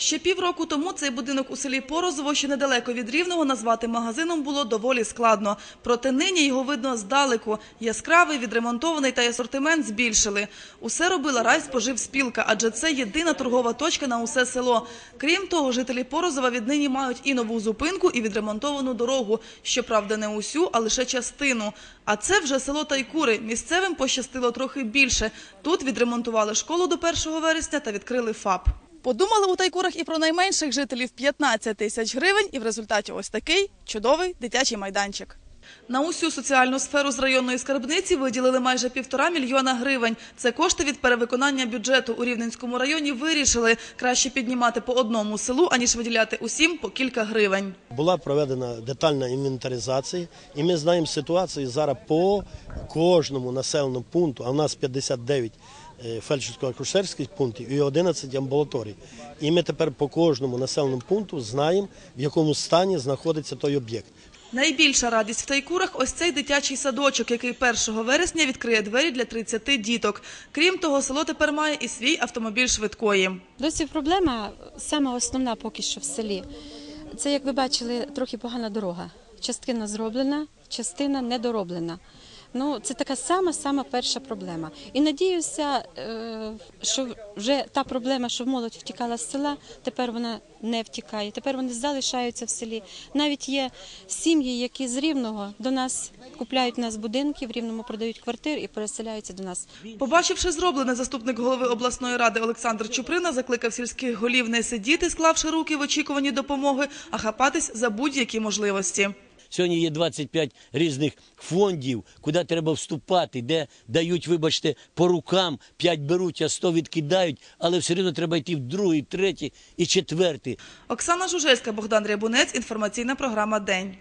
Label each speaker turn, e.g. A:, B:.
A: Ще півроку тому цей будинок у селі Порозово, що недалеко від Рівного, назвати магазином було доволі складно. Проте нині його видно здалеку. Яскравий, відремонтований та асортимент збільшили. Усе робила райспоживспілка, адже це єдина торгова точка на усе село. Крім того, жителі Порозова віднині мають і нову зупинку, і відремонтовану дорогу. Щоправда, не усю, а лише частину. А це вже село Тайкури. Місцевим пощастило трохи більше. Тут відремонтували школу до 1 вересня та відкрили ФАП. Подумали у Тайкурах і про найменших жителів 15 тисяч гривень, і в результаті ось такий чудовий дитячий майданчик. На усю соціальну сферу з районної скарбниці виділили майже півтора мільйона гривень. Це кошти від перевиконання бюджету у Рівненському районі вирішили краще піднімати по одному селу, аніж виділяти усім по кілька гривень.
B: Була проведена детальна інвентаризація, і ми знаємо ситуацію зараз по кожному населеному пункту, а в нас 59 е, фельдшерсько-акушерських пунктів і 11 амбулаторій. І ми тепер по кожному населеному пункту знаємо, в якому стані знаходиться той об'єкт.
A: Найбільша радість в Тайкурах – ось цей дитячий садочок, який 1 вересня відкриє двері для 30 діток. Крім того, село тепер має і свій автомобіль швидкої.
C: Досі проблема саме основна поки що в селі. Це, як ви бачили, трохи погана дорога. Частина зроблена, частина недороблена. Ну, це така сама сама перша проблема. І надіюся, е, що вже та проблема, що молодь втікала з села, тепер вона не втікає. Тепер вони залишаються в селі. Навіть є сім'ї, які з рівного до нас купляють нас будинки, в рівному продають квартири і переселяються до нас.
A: Побачивши зроблене, заступник голови обласної ради Олександр Чуприна закликав сільських голів не сидіти, склавши руки в очікуванні допомоги, а хапатись за будь-які можливості.
D: Сьогодні є 25 різних фондів, куди треба вступати, де дають, вибачте, по рукам, 5 беруть, а 100 відкидають, але все одно треба йти в другий, третій і четвертий.
A: Оксана Жужельська, Богдан Рябунець, інформаційна програма «День».